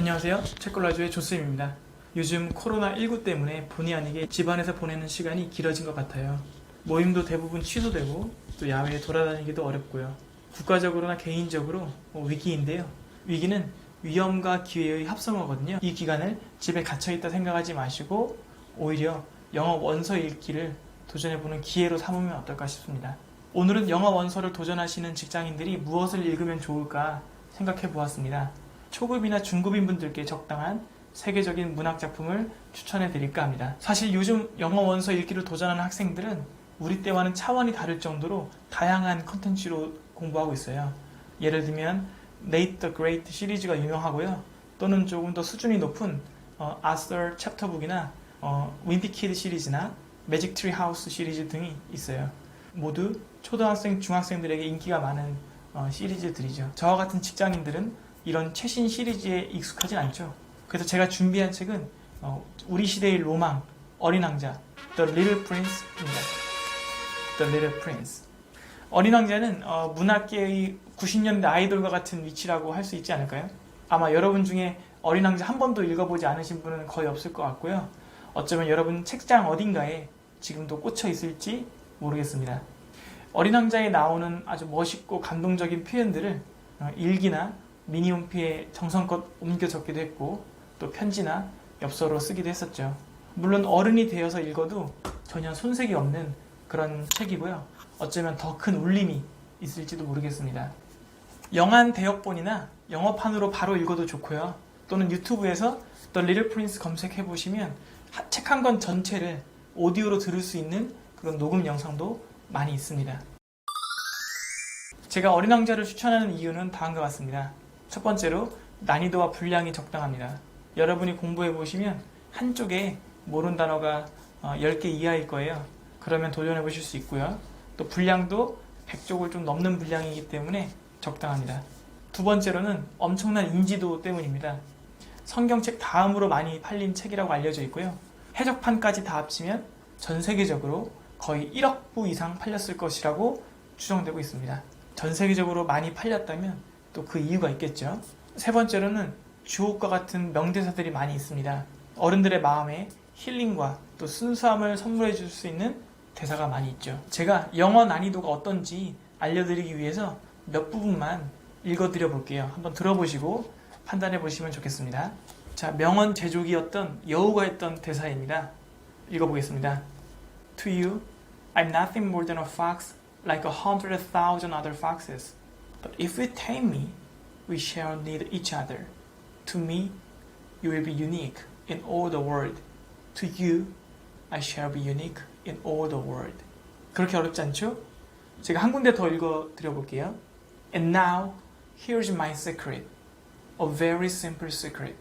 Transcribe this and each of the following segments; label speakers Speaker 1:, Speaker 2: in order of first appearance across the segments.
Speaker 1: 안녕하세요. 체콜라주의 조스입니다. 요즘 코로나19 때문에 본의 아니게 집안에서 보내는 시간이 길어진 것 같아요. 모임도 대부분 취소되고 또 야외에 돌아다니기도 어렵고요. 국가적으로나 개인적으로 뭐 위기인데요. 위기는 위험과 기회의 합성어거든요. 이 기간을 집에 갇혀있다 생각하지 마시고 오히려 영어 원서 읽기를 도전해보는 기회로 삼으면 어떨까 싶습니다. 오늘은 영어 원서를 도전하시는 직장인들이 무엇을 읽으면 좋을까 생각해 보았습니다. 초급이나 중급인 분들께 적당한 세계적인 문학 작품을 추천해 드릴까 합니다. 사실 요즘 영어 원서 읽기를 도전하는 학생들은 우리 때와는 차원이 다를 정도로 다양한 컨텐츠로 공부하고 있어요. 예를 들면 Nate the Great 시리즈가 유명하고요. 또는 조금 더 수준이 높은 어, Arthur 챕터북이나 어, 윈피 키드 시리즈나 매직 트리 하우스 시리즈 등이 있어요. 모두 초등학생, 중학생들에게 인기가 많은 어, 시리즈들이죠. 저와 같은 직장인들은 이런 최신 시리즈에 익숙하진 않죠. 그래서 제가 준비한 책은 어, 우리 시대의 로망, 어린 왕자, The Little Prince입니다. The Little Prince. 어린 왕자는 어, 문학계의 90년대 아이돌과 같은 위치라고 할 수 있지 않을까요? 아마 여러분 중에 어린 왕자 한 번도 읽어보지 않으신 분은 거의 없을 것 같고요. 어쩌면 여러분 책장 어딘가에 지금도 꽂혀 있을지 모르겠습니다. 어린 왕자에 나오는 아주 멋있고 감동적인 표현들을 어, 일기나 미니홈피에 정성껏 옮겨 적기도 했고 또 편지나 엽서로 쓰기도 했었죠. 물론 어른이 되어서 읽어도 전혀 손색이 없는 그런 책이고요. 어쩌면 더 큰 울림이 있을지도 모르겠습니다. 영한 대역본이나 영어판으로 바로 읽어도 좋고요. 또는 유튜브에서 The Little Prince 검색해 보시면 책 한 권 전체를 오디오로 들을 수 있는 그런 녹음 영상도 많이 있습니다. 제가 어린 왕자를 추천하는 이유는 다음과 같습니다. 첫 번째로 난이도와 분량이 적당합니다. 여러분이 공부해 보시면 한쪽에 모르는 단어가 어, 10개 이하일 거예요. 그러면 도전해 보실 수 있고요. 또 분량도 100쪽을 좀 넘는 분량이기 때문에 적당합니다. 두 번째로는 엄청난 인지도 때문입니다. 성경책 다음으로 많이 팔린 책이라고 알려져 있고요. 해적판까지 다 합치면 전 세계적으로 거의 1억 부 이상 팔렸을 것이라고 추정되고 있습니다. 전 세계적으로 많이 팔렸다면 또 그 이유가 있겠죠. 세 번째로는 주옥과 같은 명대사들이 많이 있습니다. 어른들의 마음에 힐링과 또 순수함을 선물해 줄 수 있는 대사가 많이 있죠. 제가 영어 난이도가 어떤지 알려드리기 위해서 몇 부분만 읽어드려 볼게요. 한번 들어보시고 판단해 보시면 좋겠습니다. 자, 명언 제조기였던 여우가 했던 대사입니다. 읽어보겠습니다. To you, I'm nothing more than a fox like a hundred thousand other foxes. But if you tame me, we shall need each other. To me, you will be unique in all the world. To you, I shall be unique in all the world. 그렇게 어렵지 않죠? 제가 한 군데 더 읽어 드려 볼게요. And now, here's my secret. A very simple secret.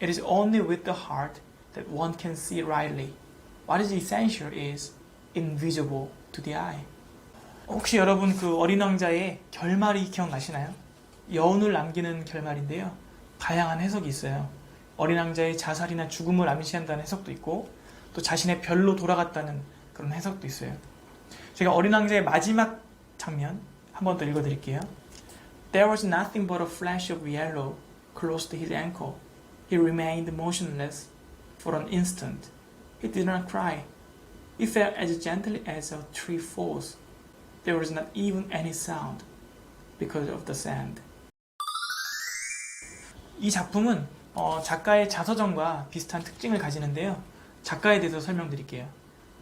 Speaker 1: It is only with the heart that one can see rightly. What is essential is invisible to the eye. 혹시 여러분 그 어린 왕자의 결말이 기억나시나요? 여운을 남기는 결말인데요. 다양한 해석이 있어요. 어린 왕자의 자살이나 죽음을 암시한다는 해석도 있고 또 자신의 별로 돌아갔다는 그런 해석도 있어요. 제가 어린 왕자의 마지막 장면 한 번 더 읽어드릴게요. There was nothing but a flash of yellow close to his ankle. He remained motionless for an instant. He did not cry. He fell as gently as a tree falls. There was not even any sound because of the sand. 이 작품은 어, 작가의 자서전과 비슷한 특징을 가지는데요. 작가에 대해서 설명드릴게요.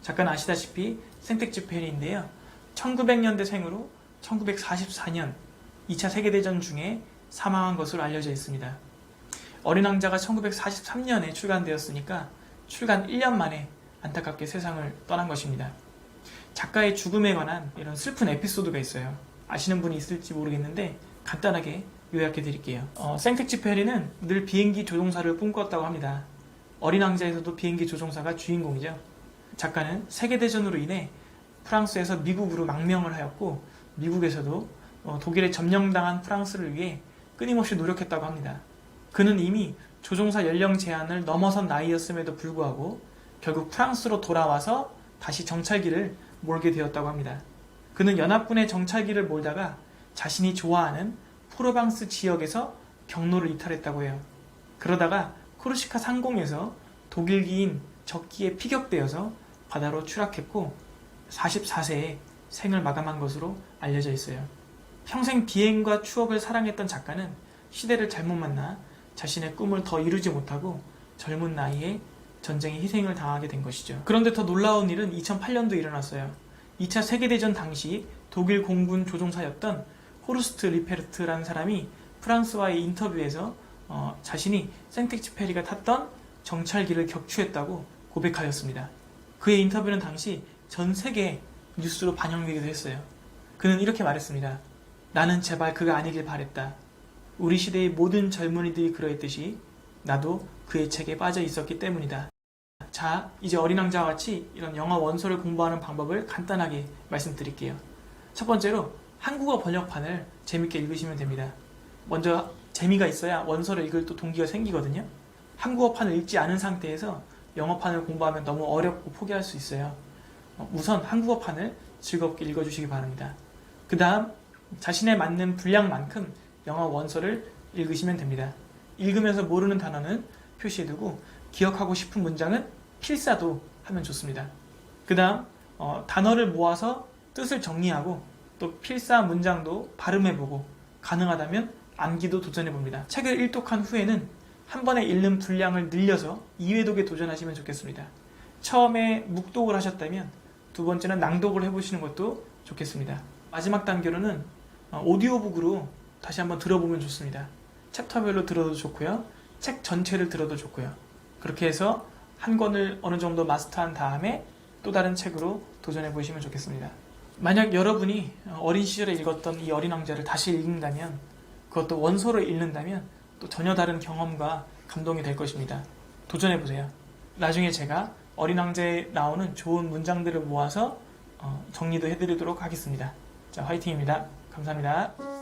Speaker 1: 작가는 아시다시피 생텍쥐 페리인데요. 1900년대 생으로 1944년 2차 세계대전 중에 사망한 것으로 알려져 있습니다. 어린 왕자가 1943년에 출간되었으니까 출간 1년 만에 안타깝게 세상을 떠난 것입니다. 작가의 죽음에 관한 이런 슬픈 에피소드가 있어요. 아시는 분이 있을지 모르겠는데 간단하게 요약해 드릴게요. 어, 생텍쥐 페리는 늘 비행기 조종사를 꿈꿨다고 합니다. 어린 왕자에서도 비행기 조종사가 주인공이죠. 작가는 세계대전으로 인해 프랑스에서 미국으로 망명을 하였고 미국에서도 어, 독일에 점령당한 프랑스를 위해 끊임없이 노력했다고 합니다. 그는 이미 조종사 연령 제한을 넘어선 나이였음에도 불구하고 결국 프랑스로 돌아와서 다시 정찰기를 몰게 되었다고 합니다. 그는 연합군의 정찰기를 몰다가 자신이 좋아하는 프로방스 지역에서 경로를 이탈했다고 해요. 그러다가 코르시카 상공에서 독일기인 적기에 피격되어서 바다로 추락했고 44세에 생을 마감한 것으로 알려져 있어요. 평생 비행과 추억을 사랑했던 작가는 시대를 잘못 만나 자신의 꿈을 더 이루지 못하고 젊은 나이에 전쟁에 희생을 당하게 된 것이죠. 그런데 더 놀라운 일은 2008년도 일어났어요. 2차 세계대전 당시 독일 공군 조종사였던 호르스트 리페르트라는 사람이 프랑스와의 인터뷰에서 어, 자신이 생텍쥐페리가 탔던 정찰기를 격추했다고 고백하였습니다. 그의 인터뷰는 당시 전 세계 뉴스로 반영되기도 했어요. 그는 이렇게 말했습니다. 나는 제발 그가 아니길 바랬다. 우리 시대의 모든 젊은이들이 그러했듯이 나도 그의 책에 빠져 있었기 때문이다. 자, 이제 어린 왕자와 같이 이런 영어 원서를 공부하는 방법을 간단하게 말씀드릴게요. 첫 번째로 한국어 번역판을 재밌게 읽으시면 됩니다. 먼저 재미가 있어야 원서를 읽을 또 동기가 생기거든요. 한국어판을 읽지 않은 상태에서 영어판을 공부하면 너무 어렵고 포기할 수 있어요. 어, 우선 한국어판을 즐겁게 읽어주시기 바랍니다. 그 다음 자신에 맞는 분량만큼 영어 원서를 읽으시면 됩니다. 읽으면서 모르는 단어는 표시해두고 기억하고 싶은 문장은 필사도 하면 좋습니다. 그 다음 단어를 모아서 뜻을 정리하고 또 필사 문장도 발음해보고 가능하다면 암기도 도전해봅니다. 책을 일독한 후에는 한 번에 읽는 분량을 늘려서 2회독에 도전하시면 좋겠습니다. 처음에 묵독을 하셨다면 두 번째는 낭독을 해보시는 것도 좋겠습니다. 마지막 단계로는 어, 오디오북으로 다시 한번 들어보면 좋습니다. 챕터별로 들어도 좋고요. 책 전체를 들어도 좋고요. 그렇게 해서 한 권을 어느 정도 마스터한 다음에 또 다른 책으로 도전해 보시면 좋겠습니다. 만약 여러분이 어린 시절에 읽었던 이 어린 왕자를 다시 읽는다면 그것도 원서로 읽는다면 또 전혀 다른 경험과 감동이 될 것입니다. 도전해 보세요. 나중에 제가 어린 왕자에 나오는 좋은 문장들을 모아서 어, 정리도 해드리도록 하겠습니다. 자, 화이팅입니다. 감사합니다.